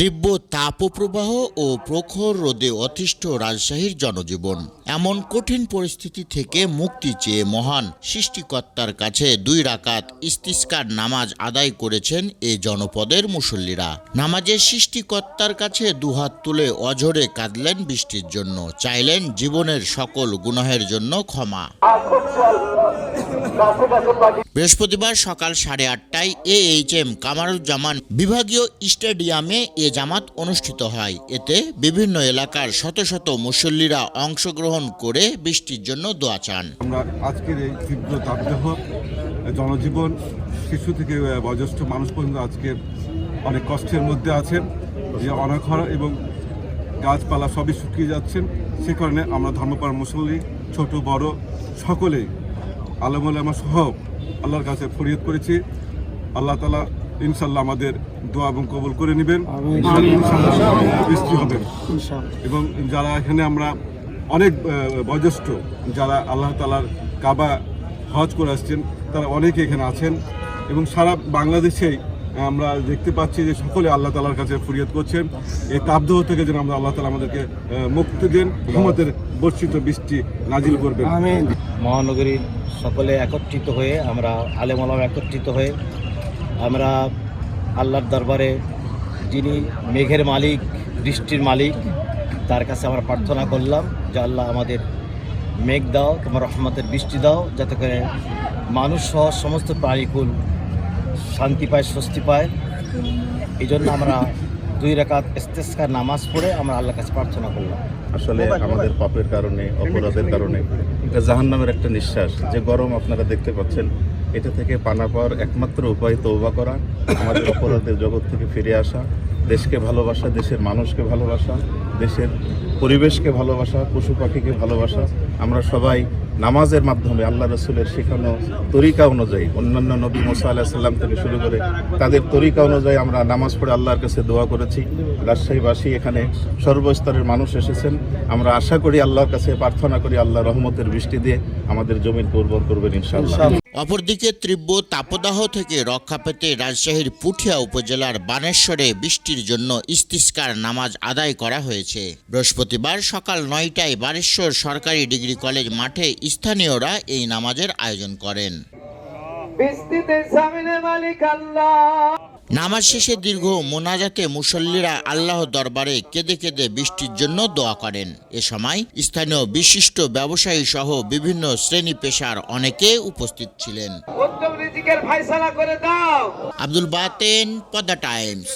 তীব্র তাপপ্রবাহ ও প্রখর রোদে অতিষ্ঠ রাজশাহীর জনজীবন। এমন কঠিন পরিস্থিতি থেকে মুক্তি চেয়ে মহান সৃষ্টিকর্তার কাছে দুই রাকাত ইস্তিস্কার নামাজ আদায় করেছেন এই জনপদের মুসল্লিরা। নামাজের সৃষ্টিকর্তার কাছে দুহাত তুলে অঝরে কাঁদলেন বৃষ্টির জন্য, চাইলেন জীবনের সকল গুনাহের জন্য ক্ষমা। বৃহস্পতিবার সকাল সাড়ে আটটায় এ এইচ এম কামারুজ্জামান বিভাগীয় স্টেডিয়ামে এ জামাত অনুষ্ঠিত হয়। এতে বিভিন্ন এলাকার শত শত মুসল্লিরা অংশগ্রহণ করে বৃষ্টির জন্য দোয়া চান। আমরা আজকের এই তীব্র তাপদাহ, জনজীবন, শিশু থেকে বয়োজ্যেষ্ঠ মানুষ পর্যন্ত আজকে অনেক কষ্টের মধ্যে আছেন। যে অনাখরা এবং গাছপালা সবই শুকিয়ে যাচ্ছেন। সে কারণে আমরা ধর্মপাড় মুসল্লি, ছোট, বড় সকলেই আলমালামা সহ আল্লাহর কাছে ফরিয়াদ করেছি। আল্লাহ তালা ইনশাল্লাহ আমাদের দোয়া এবং কবুল করে নেবেন। বৃষ্টি হবে। এবং যারা এখানে আমরা অনেক বয়োজ্যেষ্ঠ যারা আল্লাহ তালার কাবা হজ করে আসছেন তারা অনেকে এখানে আছেন। এবং সারা বাংলাদেশেই আমরা দেখতে পাচ্ছি যে সকলে আল্লাহ তালার কাছে ফরিয়াদ করছেন। এই তাপদাহ থেকে যেন আমরা আল্লাহ তালা আমাদেরকে মুক্তি দেন। আমাদের বর্ষিত বৃষ্টি নাজিল করবেন। মহানগরীর সকলে একত্রিত হয়ে আমরা আলেমলাম একত্রিত হয়ে আমরা আল্লাহর দরবারে যিনি মেঘের মালিক বৃষ্টির মালিক তার কাছে আমরা প্রার্থনা করলাম যে আল্লাহ আমাদের মেঘ দাও তোমার রহমতের বৃষ্টি দাও যাতে করে মানুষ সহ সমস্ত প্রাণীকুল শান্তি পায় স্বস্তি পায়। এই জন্য আমরা দুই রাকাত ইস্তেস্কার নামাজ পড়ে আমরা আল্লাহর কাছে প্রার্থনা করলাম। আসলে আমাদের পাপের কারণে অপরাধের কারণে। জাহান্নামের একটা নিঃশ্বাস, যে গরম আপনারা দেখতে পাচ্ছেন। এটা থেকে পানা পাওয়ার একমাত্র উপায় তৌবা করা, আমাদের অপরাধের জগৎ থেকে ফিরে আসা, দেশকে ভালোবাসা, দেশের মানুষকে ভালোবাসা, দেশের পরিবেশকে ভালোবাসা, পশু পাখিকে ভালোবাসা। আমরা সবাই নামাজের মাধ্যমে আল্লাহ রসুলের শেখানো তরিকা অনুযায়ী, অন্যান্য নবী মোসা আলাহ সাল্লাম থেকে শুরু করে তাদের তরিকা অনুযায়ী আমরা নামাজ পড়ে আল্লাহর কাছে দোয়া করেছি। রাজশাহীবাসী এখানে সর্বস্তরের মানুষ এসেছেন। আমরা আশা করি আল্লাহর কাছে প্রার্থনা করি আল্লাহ রহমতের বৃষ্টি দিয়ে আমাদের জমির উর্বর করবেন ইনশাআল্লাহ। অপরদিকে তীব্র তাপদাহ থেকে রক্ষা পেতে রাজশাহীর পুঠিয়া উপজেলার বানেশ্বরে বৃষ্টির জন্য ইস্তিস্কার নামাজ আদায় করা হয়েছে। বৃহস্পতিবার সকাল নয়টায় বানেশ্বর সরকারি ডিগ্রি কলেজ মাঠে স্থানীয়রা এই নামাজের আয়োজন করেন। নামাজ শেষে দীর্ঘ মোনাজাতে মুসল্লিরা আল্লাহ দরবারে কেঁদে কেঁদে বৃষ্টির জন্য দোয়া করেন। এ সময় স্থানীয় বিশিষ্ট ব্যবসায়ী সহ বিভিন্ন শ্রেণি পেশার অনেকে উপস্থিত ছিলেন। আব্দুল বাতেন পদ্মা টাইমস।